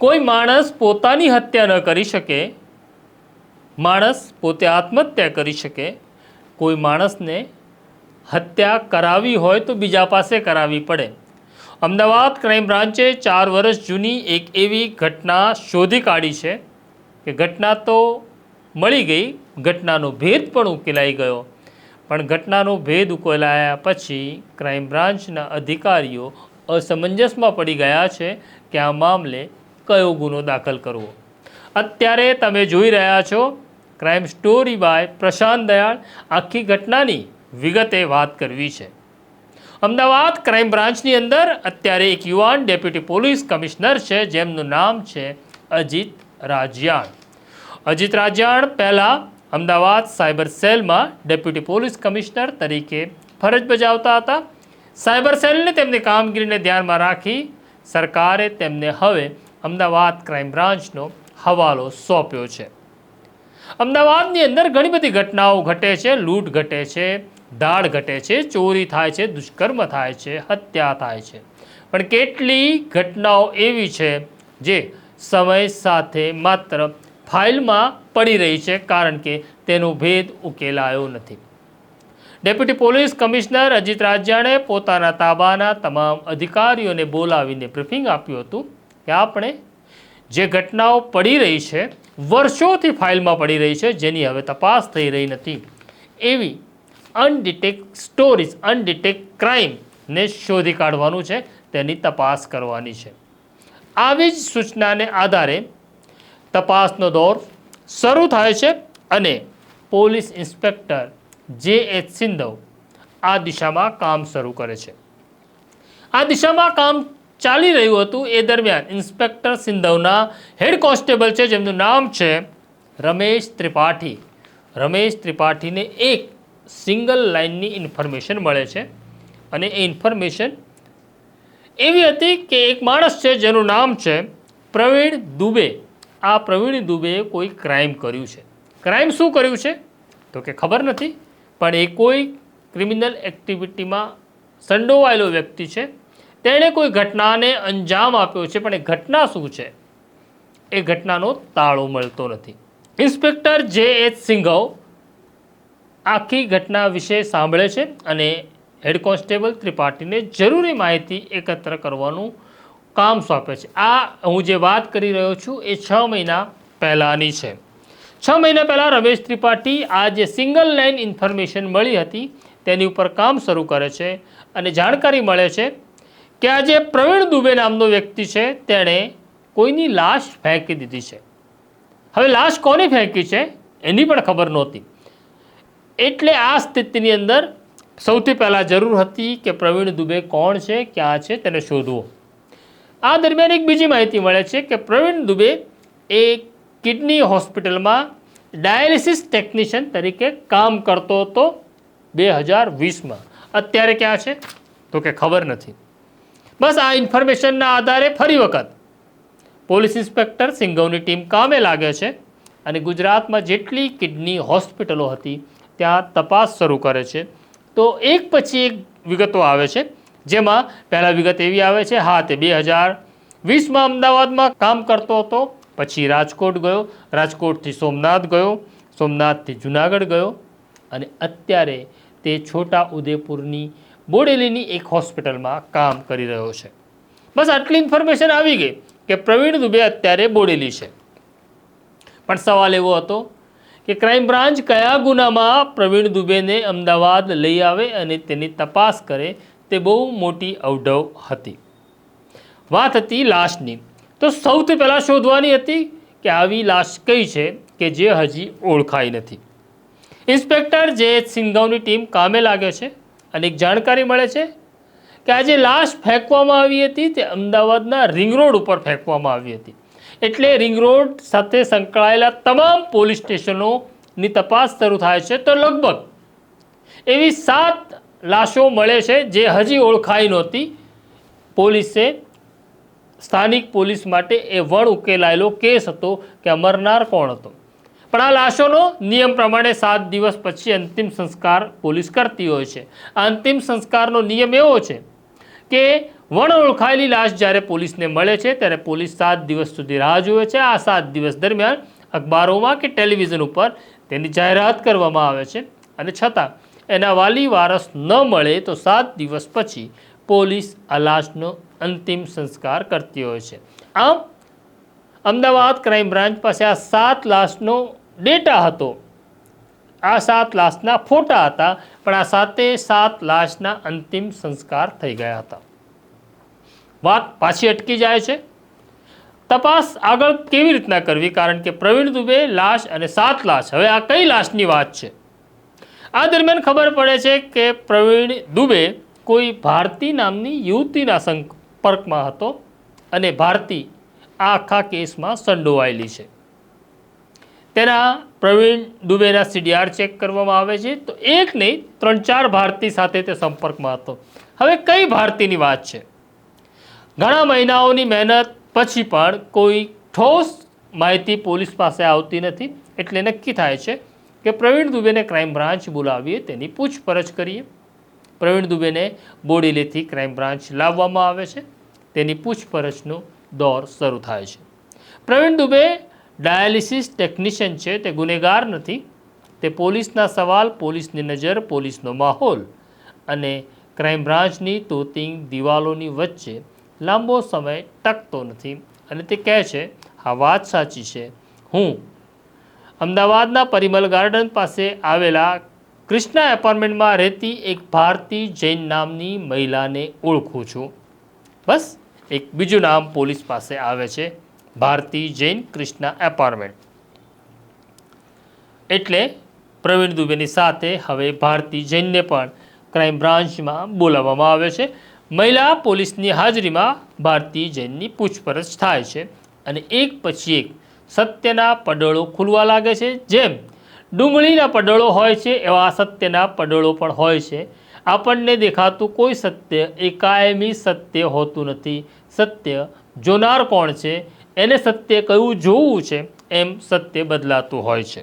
કોઈ માણસ પોતાની હત્યા ન કરી શકે, માણસ પોતે આત્મહત્યા કરી શકે, કોઈ માણસને હત્યા કરાવી હોય તો બીજા પાસે કરાવી પડે. અમદાવાદ ક્રાઇમ બ્રાન્ચે ચાર વર્ષ જૂની એક એવી ઘટના શોધી કાઢી છે કે ઘટના તો મળી ગઈ, ઘટનાનો ભેદ પણ ઉકેલાઈ ગયો. પણ ઘટનાનો ભેદ ઉકેલાયા પછી ક્રાઇમ બ્રાન્ચના અધિકારીઓ અસમંજસમાં પડી ગયા છે કે આ મામલે કયો ગુનો દાખલ કરવો? અત્યારે તમે જોઈ રહ્યા છો crime story by Prashant Dayal આખી ઘટનાની વિગતે વાત કરવી છે. અમદાવાદ ક્રાઇમ બ્રાન્ચની અંદર અત્યારે એક યુવાન ડેપ્યુટી પોલીસ કમિશનર છે, જેમનું નામ છે અજીત રાજ્યાણ. અજીત રાજ્યાણ પહેલાં અમદાવાદ સાયબર સેલમાં ડેપ્યુટી પોલીસ કમિશનર તરીકે ફરજ બજાવતા હતા. સાયબર સેલને તેમની કામગીરીને ધ્યાનમાં રાખી સરકારે તેમને હવે અમદાવાદ ક્રાઇમ બ્રાન્ચનો હવાલો સોંપ્યો છે. અમદાવાદની અંદર ઘણી બધી ઘટનાઓ ઘટે છે, લૂંટ ઘટે છે, દાળ ઘટે છે, ચોરી થાય છે, દુષ્કર્મ થાય છે, હત્યા થાય છે. પણ કેટલી ઘટનાઓ એવી છે જે સમય સાથે માત્ર ફાઇલમાં પડી રહી છે, કારણ કે તેનો ભેદ ઉકેલાયો નથી. ડેપ્યુટી પોલીસ કમિશનર અજીત રાજ્યાણે પોતાના તાબાના તમામ અધિકારીઓને બોલાવીને બ્રિફિંગ આપ્યું હતું. કે આપણે જે ઘટનાઓ પડી રહી છે, વર્ષોથી ફાઇલમાં પડી રહી છે, જેની હવે તપાસ થઈ રહી નથી, એવી અનડિટેક સ્ટોરીઝ અનડિટેક ક્રાઇમને શોધી કાઢવાનું છે, તેની તપાસ કરવાની છે. આવી જ સૂચનાને આધારે તપાસનો દોર શરૂ થાય છે અને police inspector J H Sindhav આ દિશામાં કામ શરૂ કરે છે. આ દિશામાં કામ ચાલી રહ્યું હતું એ દરમિયાન ઇન્સ્પેક્ટર સિંધવના હેડ કોન્સ્ટેબલ છે, જેમનું નામ છે રમેશ ત્રિપાઠી. રમેશ ત્રિપાઠીને એક સિંગલ લાઇનની ઇન્ફોર્મેશન મળે છે અને એ ઇન્ફોર્મેશન એવી હતી કે એક માણસ છે, જેનું નામ છે પ્રવીણ દુબે. આ પ્રવીણ દુબેએ કોઈ ક્રાઇમ કર્યું છે. ક્રાઇમ શું કર્યું છે? તો કે ખબર નથી, પણ એ કોઈ ક્રિમિનલ એક્ટિવિટીમાં સંડોવાયેલો વ્યક્તિ છે. તેણે કોઈ ઘટનાને અંજામ આપ્યો છે, પણ એ ઘટના શું છે? એ ઘટનાનો તાળો મળતો નથી. ઇન્સ્પેક્ટર જે એચ સિંઘવ આખી ઘટના વિશે સાંભળે છે અને હેડ કોન્સ્ટેબલ ત્રિપાઠીને જરૂરી માહિતી એકત્ર કરવાનું કામ સોંપે છે. આ હું જે વાત કરી રહ્યો છું એ છ મહિના પહેલાંની છે. છ મહિના પહેલાં રમેશ ત્રિપાઠી આ જે સિંગલ લાઇન ઇન્ફોર્મેશન મળી હતી તેની ઉપર કામ શરૂ કરે છે અને જાણકારી મળે છે કે આ જે પ્રવીણ દુબે નામનો વ્યક્તિ છે, તેણે કોઈની લાશ ફેંકી દીધી છે. હવે લાશ કોને ફેંકી છે? એની પણ ખબર નહોતી. એટલે આ સ્થિતિની અંદર સૌથી પહેલાં જરૂર હતી કે પ્રવીણ દુબે કોણ છે, ક્યાં છે, તેને શોધવો. આ દરમિયાન એક બીજી માહિતી મળે છે કે પ્રવીણ દુબે એ કિડની હોસ્પિટલમાં ડાયાલિસિસ ટેકનિશિયન તરીકે કામ કરતો હતો બે હજાર વીસમાં. અત્યારે ક્યાં છે? તો કે ખબર નથી. બસ આ ઇન્ફોર્મેશનના આધારે ફરી વખત પોલીસ ઇન્સ્પેક્ટર સિંઘવની ટીમ કામે લાગે છે અને ગુજરાતમાં જેટલી કિડની હોસ્પિટલો હતી, ત્યાં તપાસ શરૂ કરે છે. તો એક પછી એક વિગતો આવે છે. જેમાં પહેલાં વિગત એવી આવે છે, હા, તે બે હજાર વીસમાં અમદાવાદમાં કામ કરતો હતો, પછી રાજકોટ ગયો, રાજકોટથી સોમનાથ ગયો, સોમનાથથી જુનાગઢ ગયો અને અત્યારે તે છોટા ઉદેપુરની બોડેલીની એક હોસ્પિટલમાં કામ કરી રહ્યો છે. બસ આટલી ઇન્ફોર્મેશન આવી ગઈ કે પ્રવીણ દુબે અત્યારે બોડેલી છે. પણ સવાલ એવો હતો કે ક્રાઇમ બ્રાન્ચ કયા ગુનામાં પ્રવીણ દુબેને અમદાવાદ લઈ આવે અને તેની તપાસ કરે તે બહુ મોટી અવઢવ હતી. વાત હતી લાશની. તો સૌથી પહેલાં શોધવાની હતી કે આવી લાશ કઈ છે કે જે હજી ઓળખાઈ નથી. ઇન્સ્પેક્ટર જે સિંઘવની ટીમ કામે લાગે છે અને એક જાણકારી મળે છે કે આજે લાશ ફેંકવામાં આવી હતી તે અમદાવાદના રિંગ રોડ ઉપર ફેંકવામાં આવી હતી. એટલે રિંગ રોડ સાથે સંકળાયેલા તમામ પોલીસ સ્ટેશનોની તપાસ શરૂ થાય છે તો લગભગ એવી સાત લાશો મળે છે જે હજી ઓળખાઈ નહોતી. પોલીસે સ્થાનિક પોલીસ માટે એ વણ ઉકેલાયેલો કેસ હતો કે અમરનાર કોણ હતો? પણ આ લાશોનો નિયમ પ્રમાણે સાત દિવસ પછી અંતિમ સંસ્કાર પોલીસ કરતી હોય છે. આ અંતિમ સંસ્કારનો નિયમ એવો છે કે વણ ઓળખાયેલી લાશ જ્યારે પોલીસને મળે છે, ત્યારે પોલીસ સાત દિવસ સુધી રાહ જુએ છે. આ સાત દિવસ દરમિયાન અખબારોમાં કે ટેલિવિઝન ઉપર તેની જાહેરાત કરવામાં આવે છે. અને છતાં એના વાલી વારસ ન મળે તો સાત દિવસ પછી પોલીસ આ લાશનો અંતિમ સંસ્કાર કરતી હોય છે. આમ અમદાવાદ ક્રાઇમ બ્રાન્ચ પાસે આ સાત લાશનો ડેટા હતો. આ સાત લાશના ફોટા હતા, પણ આ સાતે સાત લાશના અંતિમ સંસ્કાર થઈ ગયા હતા. વાત પાછી અટકી જાય છે. તપાસ આગળ કેવી રીતના કરવી? કારણ કે પ્રવીણ દુબે લાશ અને સાત લાશ, હવે આ કઈ લાશની વાત છે? આ દરમિયાન ખબર પડે છે કે પ્રવીણ દુબે કોઈ ભારતી નામની યુવતીના સંપર્કમાં હતો અને ભારતી આખા કેસમાં સંડોવાયેલી છે. તેના પ્રવીણ દુબેના સીડીઆર ચેક કરવામાં આવે છે, તો એક નહીં, ત્રણ ચાર ભારતી સાથે તે સંપર્કમાં હતો. હવે કઈ ભારતીની વાત છે? ઘણા મહિનાઓની મહેનત પછી પણ કોઈ ઠોસ માહિતી પોલીસ પાસે આવતી નથી, એટલે નક્કી થાય છે કે પ્રવીણ દુબેને ક્રાઇમ બ્રાન્ચ બોલાવીએ, તેની પૂછપરછ કરીએ. પ્રવીણ દુબેને બોડેલીથી ક્રાઇમ બ્રાન્ચ લાવવામાં આવે છે, તેની પૂછપરછનો દોર શરૂ થાય છે. પ્રવીણ દુબે ડાયાલિસિસ ટેકનિશિયન છે, તે ગુનેગાર નથી. તે પોલીસના સવાલ, પોલીસની નજર, પોલીસનો માહોલ અને ક્રાઇમ બ્રાન્ચની તોતિંગ દિવાલોની વચ્ચે લાંબો સમય ટકતો નથી અને તે કહે છે, હા, વાત સાચી છે. હું અમદાવાદના પરિમલ ગાર્ડન પાસે આવેલા કૃષ્ણા એપાર્ટમેન્ટમાં રહેતી એક ભારતી જૈન નામની મહિલાને ઓળખું છું. બસ. એક બીજું નામ પોલીસ પાસે આવે છે, ભારતી જૈન કૃષ્ણા એપાર્ટમેન્ટ એટલે પ્રવીણ દુબેની સાથે હવે ભારતી જૈનને પણ ક્રાઇમ બ્રાન્ચમાં બોલાવવામાં આવે છે. મહિલા પોલીસની હાજરીમાં ભારતી જૈનની પૂછપરછ થાય છે અને એક પછી એક સત્યના પડળો ખુલવા લાગે છે. જેમ, ડુંગળીના પડળો હોય છે એવા સત્યના પડળો પણ હોય છે. આપણને દેખાતું કોઈ સત્ય એ કાયમી સત્ય હોતું નથી. સત્ય જોનાર કોણ છે? એને સત્ય કયું જોવું છે? એમ સત્ય બદલાતું હોય છે.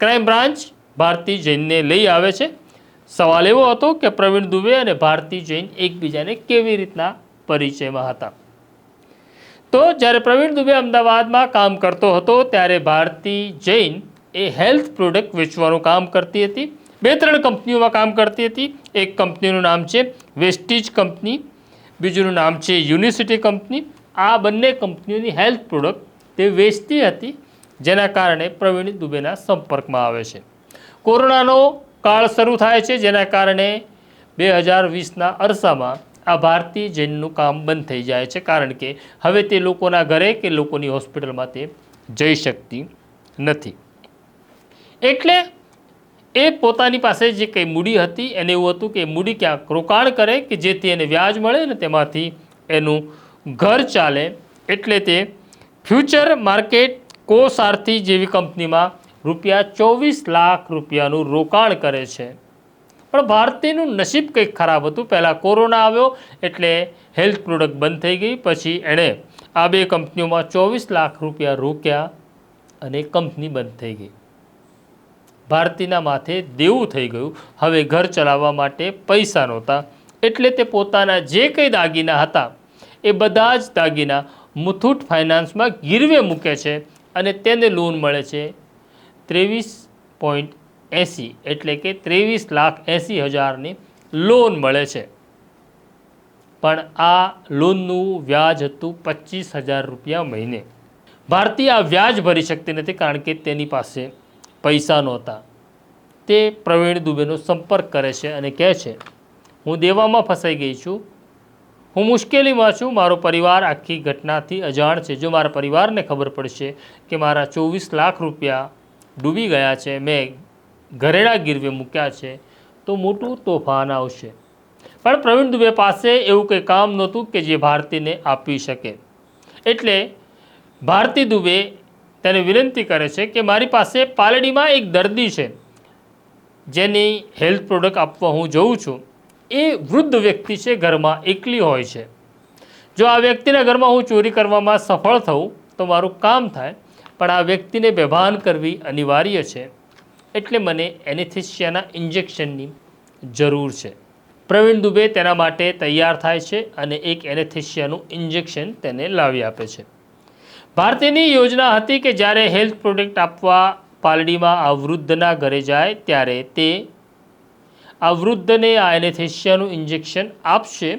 ક્રાઇમ બ્રાન્ચ ભારતી જૈનને લઈ આવે છે. સવાલ એવો હતો કે પ્રવીણ દુબે અને ભારતી જૈન એકબીજાને કેવી રીતના પરિચયમાં હતા? તો જ્યારે પ્રવીણ દુબે અમદાવાદમાં કામ કરતો હતો, ત્યારે ભારતી જૈન એ હેલ્થ પ્રોડક્ટ વેચવાનું કામ કરતી હતી. બે ત્રણ કંપનીઓમાં કામ કરતી હતી. એક કંપનીનું નામ છે વેસ્ટીજ કંપની. બીજુંનું નામ છે યુનિવર્સિટી કંપની. આ બંને કંપનીઓની હેલ્થ પ્રોડક્ટ તે વેચતી હતી, જેના કારણે પ્રવીણ દુબેના સંપર્કમાં આવે છે. કોરોનાનો કાળ શરૂ થાય છે, જેના કારણે બે હજાર વીસના અરસામાં આ ભારતીય જૈનનું કામ બંધ થઈ જાય છે, કારણ કે હવે તે લોકોના ઘરે કે લોકોની હોસ્પિટલમાં તે જઈ શકતી નથી. એટલે એ પોતાની પાસે જે કંઈ મૂડી હતી, એને એવું હતું કે મૂડી ક્યાંક રોકાણ કરે કે જેથી એને વ્યાજ મળે ને તેમાંથી એનું ઘર ચાલે. એટલે તે ફ્યુચર માર્કેટ કોસારથી જેવી કંપનીમાં રૂપિયા ચોવીસ લાખ રૂપિયાનું રોકાણ કરે છે. પણ ભારતીયનું નસીબ કંઈક ખરાબ હતું. પહેલાં કોરોના આવ્યો, એટલે હેલ્થ પ્રોડક્ટ બંધ થઈ ગઈ. પછી એણે આ બે કંપનીઓમાં ચોવીસ લાખ રૂપિયા રોક્યા અને કંપની બંધ થઈ ગઈ. ભારતીના માથે દેવું થઈ ગયું. હવે ઘર ચલાવવા માટે પૈસા નહોતા. એટલે તે પોતાના જે કંઈ દાગીના હતા, એ બધા જ દાગીના મુથુટ ફાઇનાન્સમાં ગીરવે મૂકે છે અને તેને લોન મળે છે ત્રેવીસ પોઈન્ટ એંસી, એટલે કે ત્રેવીસ લાખ એંસી હજારની લોન મળે છે. પણ આ લોનનું વ્યાજ હતું પચીસ હજાર રૂપિયા મહિને. ભારતી આ વ્યાજ ભરી શકતી નથી કારણ કે તેની પાસે પૈસા નહોતા. તે પ્રવીણ દુબેનો સંપર્ક કરે છે અને કહે છે, હું દેવામાં ફસાઈ ગઈ છું. હું મુશ્કેલીમાં છું. મારો પરિવાર આખી ઘટનાથી અજાણ છે. જો મારા પરિવારને ખબર પડશે કે મારા ચોવીસ લાખ રૂપિયા ડૂબી ગયા છે, મેં ઘરેણા ગીરવે મૂક્યા છે, તો મોટું તોફાન આવશે. પણ પ્રવીણ દુબે પાસે એવું કંઈ કામ નહોતું કે જે ભારતીને આપી શકે. એટલે ભારતી દુબે તેને વિનંતી કરે છે કે મારી પાસે પાલડીમાં એક દર્દી છે, જેની હેલ્થ પ્રોડક્ટ આપવા હું જોઉં છું. એ વૃદ્ધ વ્યક્તિ છે, ઘરમાં એકલી હોય છે. જો આ વ્યક્તિના ઘરમાં હું ચોરી કરવામાં સફળ થઉં તો મારું કામ થાય, પણ આ વ્યક્તિને બેભાન કરવી અનિવાર્ય છે. એટલે મને એનેથિશિયાના ઇન્જેક્શનની જરૂર છે. પ્રવીણ દુબે તેના માટે તૈયાર થાય છે અને એક એનેથેશિયાનું ઇન્જેક્શન તેને લાવી આપે છે. ભારતીયની યોજના હતી કે જ્યારે હેલ્થ પ્રોડક્ટ આપવા પાલડીમાં આ વૃદ્ધના ઘરે જાય ત્યારે તે આ વૃદ્ધને આ એનેથેશિયાનું ઇન્જેક્શન આપશે,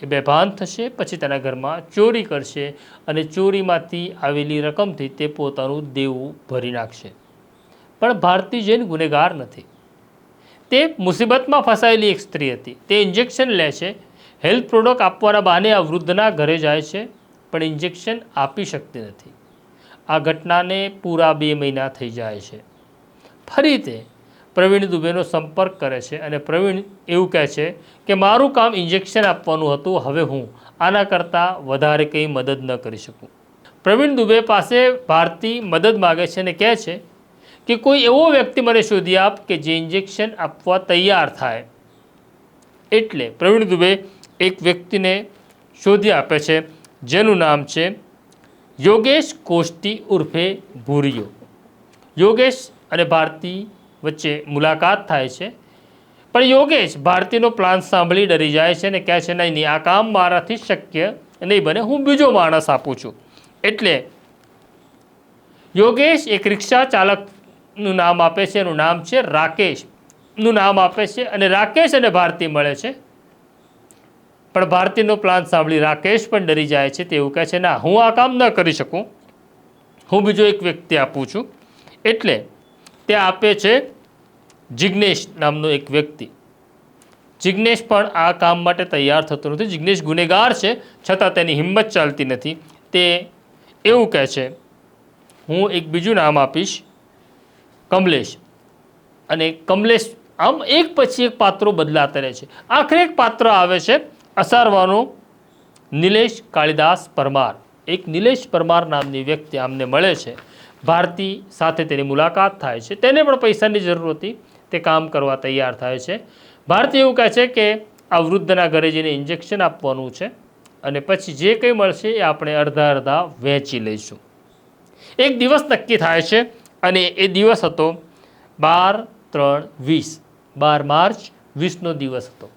એ બેભાન થશે, પછી તેના ઘરમાં ચોરી કરશે અને ચોરીમાંથી આવેલી રકમથી તે પોતાનું દેવું ભરી નાખશે. પણ ભારતી જૈન ગુનેગાર નથી. તે મુસીબતમાં ફસાયેલી એક સ્ત્રી હતી. તે ઇન્જેક્શન લે છે, હેલ્થ પ્રોડક્ટ આપવાના બહાને આ વૃદ્ધના ઘરે જાય છે પણ ઇન્જેક્શન આપી શકતી નથી. આ ઘટનાને પૂરા બે મહિના થઈ જાય છે. ફરી તે પ્રવીણ દુબેનો સંપર્ક કરે છે અને પ્રવીણ એવું કહે છે કે, મારું કામ ઇન્જેક્શન આપવાનું હતું, હવે હું આના કરતાં વધારે કંઈ મદદ ન કરી શકું. પ્રવીણ દુબે પાસે ભારતી મદદ માગે છે અને કહે છે કે, કોઈ એવો વ્યક્તિ મને શોધી આપ કે જે ઇન્જેક્શન આપવા તૈયાર થાય. એટલે પ્રવીણ દુબે એક વ્યક્તિને શોધી આપે છે જેનું નામ છે યોગેશ કોષ્ટી ઉર્ફે ભૂરિયો. યોગેશ અને ભારતી વચ્ચે મુલાકાત થાય છે. પણ યોગેશ ભારતીનો પ્લાન સાંભળી ડરી જાય છે અને કહે છે, નહીં નહીં, આ કામ મારાથી શક્ય નહીં બને. હું બીજો માણસ આપું છું. એટલે યોગેશ એક રિક્ષા ચાલકનું નામ આપે છે. એનું નામ છે રાકેશનું નામ આપે છે અને રાકેશ અને ભારતી મળે છે. પણ ભારતીનો પ્લાન સાંભળી રાકેશ પણ ડરી જાય છે તેવું કહે છે. ના, હું આ કામ ન કરી શકું. હું બીજો એક વ્યક્તિ આપું છું. એટલે તે આપે છે જિજ્ઞેશ નામનો એક વ્યક્તિ. જિજ્ઞેશ પણ આ કામ માટે તૈયાર થતો નથી. જિજ્ઞેશ ગુનેગાર છે, છતાં તેની હિંમત ચાલતી નથી. તે એવું કહે છે, હું એક બીજું નામ આપીશ, કમલેશ. અને કમલેશ આમ એક પછી એક પાત્રો બદલાતા રહે છે. આખરે એક પાત્ર આવે છે અસારવાનો નિલેશ કાળિદાસ પરમાર. એક નિલેશ પરમાર નામની વ્યક્તિ આમને મળે છે. ભારતી સાથે તેની મુલાકાત થાય છે. તેને પણ પૈસાની જરૂર હતી. તે કામ કરવા તૈયાર થાય છે. ભારતી એવું કહે છે કે આ વૃદ્ધના ઘરે જઈને ઇન્જેક્શન આપવાનું છે અને પછી જે કંઈ મળશે એ આપણે અડધા અડધા વહેંચી લઈશું. એક દિવસ નક્કી થાય છે અને એ દિવસ હતો બાર ત્રણ વીસ. બાર માર્ચ વીસનો દિવસ હતો.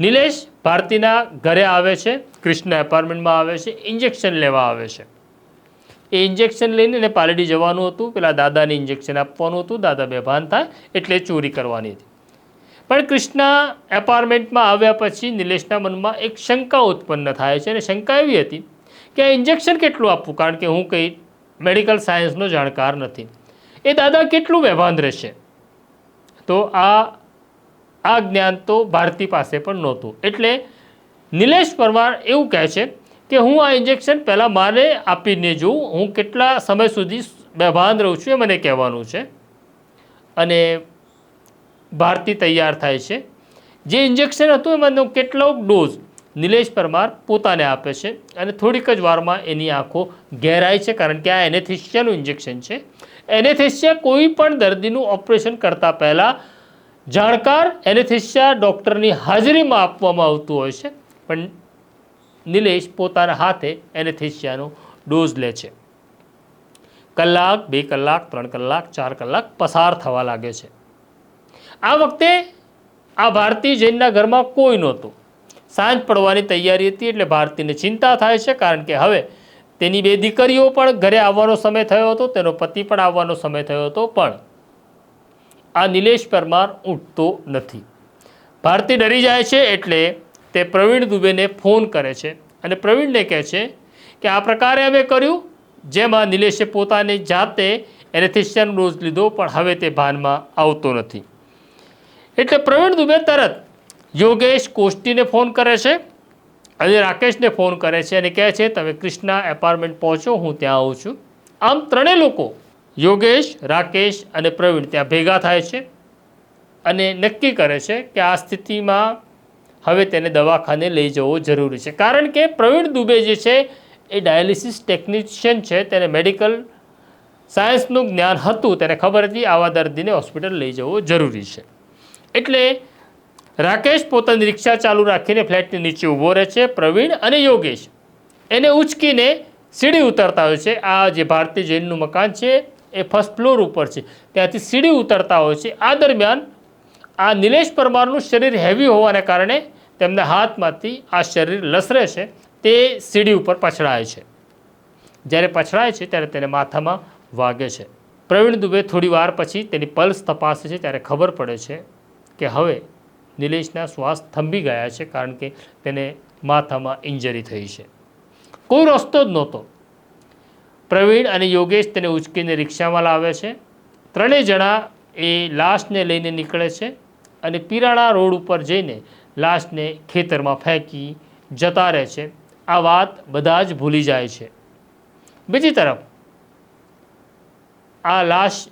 નિલેશ ભારતીના ઘરે આવે છે કૃષ્ણ એપાર્ટમેન્ટમાં આવે છે ઇન્જેક્શન લેવા આવે છે. એ ઇન્જેક્શન લઈને એને પાલડી જવાનું હતું, પેલા દાદાને ઇન્જેક્શન આપવાનું હતું, દાદા બેભાન થાય એટલે ચોરી કરવાની હતી. પણ કૃષ્ણ એપાર્ટમેન્ટમાં આવ્યા પછી નિલેશના મનમાં એક શંકા ઉત્પન્ન થાય છે અને શંકા એવી હતી કે આ ઇન્જેક્શન કેટલું આપવું? કારણ કે હું કંઈ મેડિકલ સાયન્સનો જાણકાર નથી. એ દાદા કેટલું વ્યવહાન રહેશે? તો આ આ જ્ઞાન તો ભારતી પાસે પણ નહોતું. એટલે નિલેશ પરમાર એવું કહે છે કે હું આ ઇન્જેક્શન પહેલાં મારે આપીને જોઉં. હું કેટલા સમય સુધી બેભાન રહું છું એ મને કહેવાનું છે. અને ભારતી તૈયાર થાય છે. જે ઇન્જેક્શન હતું એમાંનો કેટલો ડોઝ નિલેશ પરમાર પોતાને આપે છે અને થોડીક જ વારમાં એની આંખો ઘેરાય છે કારણ કે આ એનેથેશિયાનું ઇન્જેક્શન છે. એનેથેશિયા કોઈ પણ દર્દીનું ઓપરેશન કરતાં પહેલાં જાણકાર એનેથિશિયા ડૉક્ટરની હાજરીમાં આપવામાં આવતું હોય છે, પણ નિલેશ પોતાના હાથે એનેથેશિયાનો ડોઝ લે છે. કલાક, બે કલાક, ત્રણ કલાક, ચાર કલાક પસાર થવા લાગે છે. આ વખતે આ ભારતી જૈનના ઘરમાં કોઈ નહોતું. સાંજ પડવાની તૈયારી હતી એટલે ભારતીને ચિંતા થાય છે, કારણ કે હવે તેની બે દીકરીઓ પણ ઘરે આવવાનો સમય થયો હતો, તેનો પતિ પણ આવવાનો સમય થયો હતો, પણ આ નિલેશ પરમાર ઉઠતો નથી. ભારતી ડરી જાય છે એટલે તે પ્રવીણ દુબેને ફોન કરે છે અને પ્રવીણને કહે છે કે આ પ્રકારે અમે કર્યું, જેમાં નિલેશે પોતાની જાતે એનેથેશિયાનો ડોઝ લીધો, પણ હવે તે ભાનમાં આવતો નથી. એટલે પ્રવીણ દુબે તરત યોગેશ કોષ્ટીને ફોન કરે છે અને રાકેશને ફોન કરે છે અને કહે છે, તમે કૃષ્ણા એપાર્ટમેન્ટ પહોંચો, હું ત્યાં આવું છું. આમ ત્રણેય લોકો યોગેશ, રાકેશ અને પ્રવીણ ત્યાં ભેગા થાય છે અને નક્કી કરે છે કે આ સ્થિતિમાં હવે તેને દવાખાને લઈ જવો જરૂરી છે. કારણ કે પ્રવીણ દુબે જે છે એ ડાયાલિસિસ ટેકનિશિયન છે, તેને મેડિકલ સાયન્સનું જ્ઞાન હતું, તેને ખબર હતી, આવા દર્દીને હોસ્પિટલ લઈ જવો જરૂરી છે. એટલે રાકેશ પોતાની રિક્ષા ચાલુ રાખીને ફ્લેટની નીચે ઊભો રહે છે, પ્રવીણ અને યોગેશ. એને ઉચકીને સીડી ઉતરતા હોય છે. આ જે ભારતીય જૈનનું મકાન છે એ ફર્સ્ટ ફ્લોર ઉપર છે. ત્યાંથી સીડી ઉતરતા હોય છે. આ દરમિયાન આ નિલેશ પરમારનું શરીર હેવી હોવાને કારણે તેમના હાથમાંથી આ શરીર લસરે છે. તે સીડી ઉપર પછડાય છે. જ્યારે પછડાય છે, ત્યારે તેને માથામાં વાગે છે. પ્રવીણ દુબે થોડી વાર પછી તેની પલ્સ તપાસે છે, ત્યારે ખબર પડે છે કે હવે નિલેશના શ્વાસ થંભી ગયા છે, કારણ કે તેને માથામાં ઇન્જરી થઈ છે. કોઈ રસ્તો જ નહોતો. પ્રવીણ અને યોગેશ તેને ઉચકીને રિક્ષામાં લાવે છે. ત્રણેય જણા એ લાશને લઈને નીકળે છે અને પીરાણા રોડ ઉપર જઈને લાશને ખેતરમાં ફેંકી જતા રહે છે. આ વાત બધા જ ભૂલી જાય છે. બીજી તરફ આ લાશ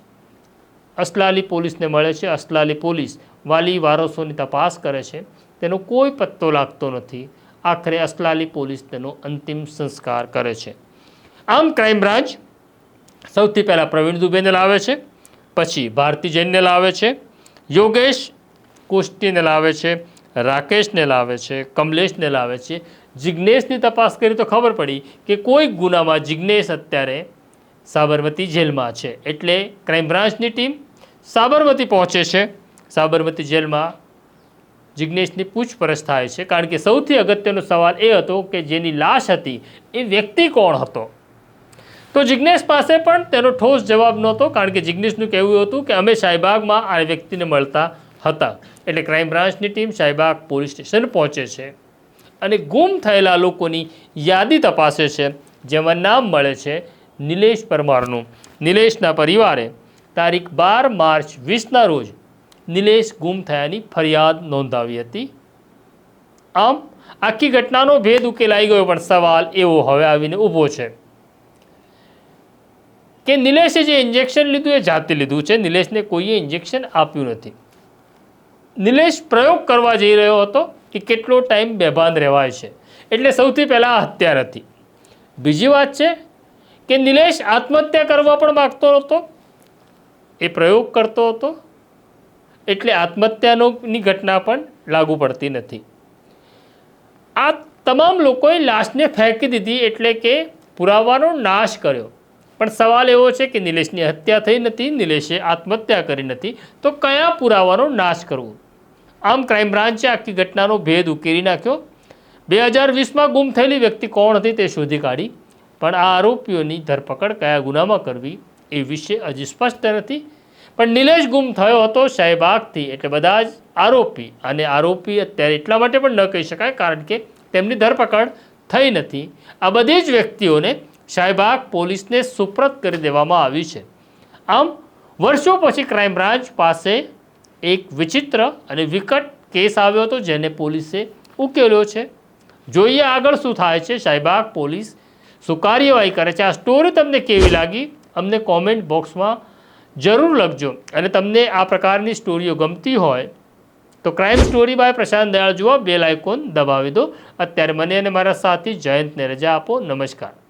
અસલાલી પોલીસને મળે છે. અસલાલી પોલીસ વાલી વારસોની તપાસ કરે છે. તેનો કોઈ પત્તો લાગતો નથી. આખરે અસલાલી પોલીસ તેનો અંતિમ સંસ્કાર કરે છે. આમ ક્રાઇમ બ્રાન્ચ સૌથી પહેલાં પ્રવીણ દુબેને લાવે છે, પછી ભારતી જૈનને લાવે છે, યોગેશ કોષ્ટીને લાવે છે, રાકેશને લાવે છે, કમલેશને લાવે છે. જિજ્ઞેશની તપાસ કરી તો ખબર પડી કે કોઈ ગુનામાં જિજ્ઞેશ અત્યારે સાબરમતી જેલમાં છે. એટલે ક્રાઇમ બ્રાન્ચની ટીમ સાબરમતી પહોંચે છે. સાબરમતી જેલમાં જિજ્ઞેશની પૂછપરછ થાય છે. કારણ કે સૌથી અગત્યનો સવાલ એ હતો કે જેની લાશ હતી એ વ્યક્તિ કોણ હતો? તો જિજ્ઞેશ પાસે પણ તેનો ઠોસ જવાબ નહોતો, કારણ કે જિજ્ઞેશનું કહેવું હતું કે અમે શાહીબાગમાં આ વ્યક્તિને મળતા હતા. એટલે ક્રાઇમ બ્રાન્ચની ટીમ શાહીબાગ પોલીસ સ્ટેશન પહોંચે છે. અને ગુમ થયેલા લોકોની યાદી તપાસે છે, જેમાં નામ મળે છે નિલેશ પરમારનું. નિલેશના પરિવારે તારીખ બાર માર્ચ વીસના રોજ નિલેશ ગુમ થયાની ફરિયાદ નોંધાવી હતી. આમ, આખી ઘટનાનો ભેદ ઉકેલાઈ ગયો, પણ સવાલ એવો હવે આવીને ઊભો છે. કે નિલેશે જે ઇન્જેક્શન લીધું એ જાતે લીધું છે. નિલેશને કોઈએ ઇન્જેક્શન આપ્યું નથી. નિલેશ પ્રયોગ કરવા જઈ રહ્યો હતો કે કેટલો ટાઈમ બેભાન રહેવાય છે. એટલે સૌથી પહેલાં હત્યા હતી. બીજી વાત છે કે નિલેશ આત્મહત્યા કરવા પણ માગતો હતો. એ પ્રયોગ કરતો હતો. એટલે આત્મહત્યાની ઘટના પણ લાગુ પડતી નથી. આ તમામ લોકોએ લાશને ફેંકી દીધી એટલે કે પુરાવાનો નાશ કર્યો. પણ સવાલ એવો છે કે નિલેશની હત્યા થઈ નથી, નિલેશે આત્મહત્યા કરી નથી, તો કયા પુરાવાનો નાશ કરવો? આમ ક્રાઇમ બ્રાન્ચે આખી ઘટનાનો ભેદ ઉકેલી નાખ્યો. બે હજાર વીસમાં ગુમ થયેલી વ્યક્તિ કોણ હતી તે શોધી કાઢી. પણ આ આરોપીઓની ધરપકડ કયા ગુનામાં કરવી એ વિશે હજી સ્પષ્ટ નથી. પણ નિલેશ ગુમ થયો હતો શાહીબાગથી, એટલે બધા જ આરોપી. અને આરોપી અત્યારે એટલા માટે પણ ન કહી શકાય, કારણ કે તેમની ધરપકડ થઈ નથી. આ બધી જ વ્યક્તિઓને શાહીબાગ પોલીસને સુપ્રત કરી દેવામાં આવી છે. આમ, વર્ષો પછી ક્રાઇમ બ્રાન્ચ પાસે એક વિચિત્ર અને વિકટ કેસ આવ્યો હતો જેને પોલીસે ઉકેલ્યો છે. જોઈએ આગળ શું થાય છે શાહીબાગ પોલીસ શું કાર્યવાહી કરે છે? આ સ્ટોરી તમને કેવી લાગી? અમને કોમેન્ટ બોક્સમાં જરૂર લખજો. અને તમને આ પ્રકારની સ્ટોરીઓ ગમતી હોય, તો crime story by Prashant Dayal જુઓ, બેલ આઇકોન દબાવી દો. અત્યારે મને અને મારા સાથી જયંતને રજા આપો. નમસ્કાર.